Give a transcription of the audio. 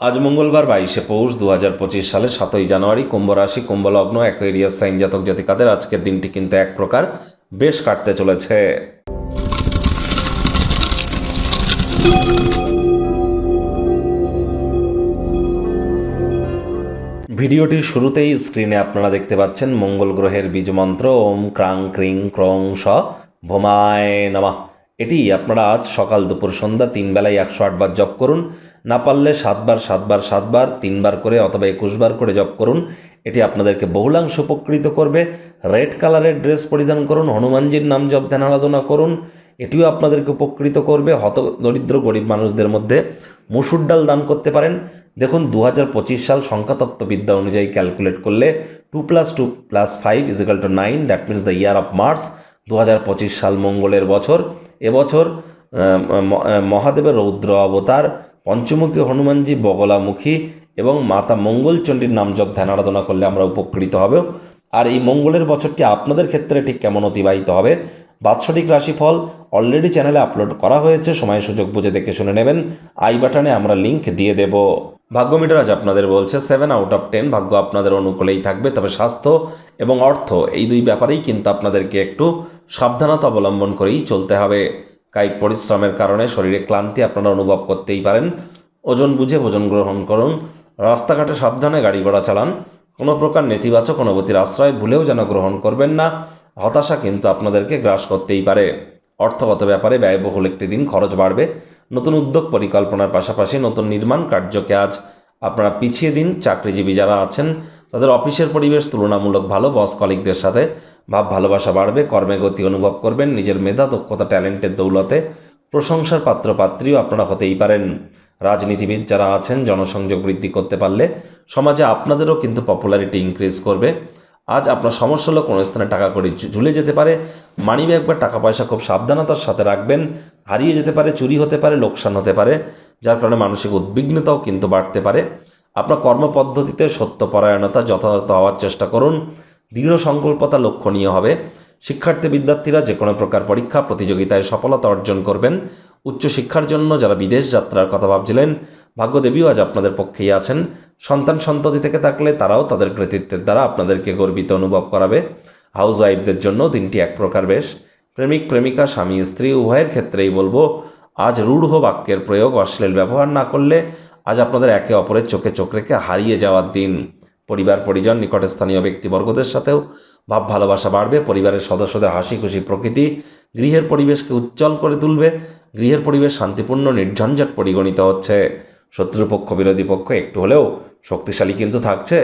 আজ মঙ্গলবার বাইশে পৌষ দু হাজার পঁচিশ সালে সাতই জানুয়ারি কুম্ভ রাশি কুম্ভ লগ্ন অ্যাকোয়েরিয়াস সাইন জাতক জাতিকাদের আজকের দিনটি কিন্তু এক প্রকার বেশ কাটতে চলেছে। ভিডিওটির শুরুতেই স্ক্রিনে আপনারা দেখতে পাচ্ছেন মঙ্গল গ্রহের বীজমন্ত্র ওম ক্রাং ক্রিং ক্রং স ভোমায় নামা। এটি আপনারা আজ সকাল দুপুর সন্ধ্যা তিন বেলায় একশো আটবার জপ করুন। না পারলে সাতবার সাতবার সাতবার, তিনবার করে অথবা একুশবার করে জপ করুন। এটি আপনাদেরকে বহুলাংশ উপকৃত করবে। রেড কালারের ড্রেস পরিধান করুন, হনুমানজির নাম জপ, ধ্যান, আরাধনা করুন। এটিও আপনাদেরকে উপকৃত করবে হত দরিদ্র গরিব মানুষদের মধ্যে। মসুর ডাল দান করতে পারেন। দেখুন দু হাজার পঁচিশ সাল সংখ্যাতত্ত্ববিদ্যা অনুযায়ী ক্যালকুলেট করলে two plus two plus five is equal to nine that means the year of March দু হাজার পঁচিশ সাল মঙ্গলের বছর। এবছর মহাদেবের রৌদ্র অবতার পঞ্চমুখী হনুমানজি, বগলামুখী এবং মাতা মঙ্গলচণ্ডীর নাম জপ ধ্যান আরাধনা করলে আমরা উপকৃত হব। আর এই মঙ্গলের বছরটি আপনাদের ক্ষেত্রে ঠিক কেমন অতিবাহিত হবে? বাৎসরিক রাশিফল অলরেডি চ্যানেলে আপলোড করা হয়েছে। সময়, সুযোগ বুঝে দেখে শুনে নেবেন। আই বাটনে আমরা লিংক দিয়ে দেব। ভাগ্য মিটার আজ আপনাদের বলছে সেভেন আউট অফ টেন ভাগ্য আপনাদের অনুকূলেই থাকবে। তবে স্বাস্থ্য এবং অর্থ এই দুই ব্যাপারেই কিন্তু আপনাদেরকে একটু সাবধানতা অবলম্বন করেই চলতে হবে। কায়িক পরিশ্রমের কারণে শরীরে ক্লান্তি আপনারা অনুভব করতেই পারেন। ওজন বুঝে ভোজন গ্রহণ করুন। রাস্তাঘাটে সাবধানে গাড়ি ঘোড়া চালান। কোনো প্রকার নেতিবাচক অনুভূতির আশ্রয় ভুলেও যেন গ্রহণ করবেন না। হতাশা কিন্তু আপনাদেরকে গ্রাস করতেই পারে। অর্থগত ব্যাপারে ব্যয়বহুল একটি দিন খরচ বাড়বে। নতুন উদ্যোগ পরিকল্পনার পাশাপাশি নতুন নির্মাণ কার্যকে আজ আপনারা পিছিয়ে দিন। চাকরিজীবী যারা আছেন, তাদের অফিসের পরিবেশ তুলনামূলক ভালো। বস কলিকদের সাথে ভাব ভালোবাসা বাড়বে, কর্মে গতি অনুভব করবেন, নিজের মেধা, দক্ষতা, ট্যালেন্টের দৌলতে প্রশংসার পাত্রপাত্রীও আপনারা হতেই পারেন। রাজনীতিবিদ যারা আছেন, জনসংযোগ বৃদ্ধি করতে পারলে সমাজে আপনাদেরও কিন্তু পপুলারিটি ইনক্রিজ করবে। আজ আপনার সমস্যা হলো কোনো স্থানে টাকা করে ঝুলে যেতে পারে মানি ব্যাগ বা টাকা পয়সা খুব সাবধানতার সাথে রাখবেন, হারিয়ে যেতে পারে, চুরি হতে পারে, লোকসান হতে পারে, যার কারণে মানসিক উদ্বিগ্নতাও কিন্তু বাড়তে পারে। আপনার কর্মপদ্ধতিতে সত্যপরায়ণতা যথাযথ হওয়ার চেষ্টা করুন দৃঢ় সংকল্পতা লক্ষণীয় হবে। শিক্ষার্থী বিদ্যার্থীরা যে কোনো প্রকার পরীক্ষা, প্রতিযোগিতায় সফলতা অর্জন করবেন। উচ্চশিক্ষার জন্য যারা বিদেশ যাত্রার কথা ভাবছিলেন, ভাগ্যদেবীও আজ আপনাদের পক্ষেই আছেন। সন্তান সন্ততি থেকে থাকলে তারাও তাদের কৃতিত্বের দ্বারা আপনাদেরকে গর্বিত অনুভব করাবে। হাউস ওয়াইফদের জন্য দিনটি এক প্রকার বেশ। প্রেমিক, প্রেমিকা, স্বামী, স্ত্রী, উভয়ের ক্ষেত্রেই বলব, আজ রূঢ় বাক্যের প্রয়োগ অশ্লীল ব্যবহার না করলে আজ আপনাদের একে অপরের চোখে চোখ রেখে হারিয়ে যাওয়ার দিন। পরিবার, পরিজন, নিকটস্থানীয় ব্যক্তিবর্গদের সাথেও ভাব ভালোবাসা বাড়বে, পরিবারের সদস্যদের হাসি খুশি প্রকৃতি গৃহের পরিবেশকে উজ্জ্বল করে তুলবে, গৃহের পরিবেশ শান্তিপূর্ণ, নির্ঝঞ্ঝাট পরিগণিত হচ্ছে। শত্রুপক্ষ, বিরোধী পক্ষ একটু হলেও শক্তিশালী কিন্তু থাকছে।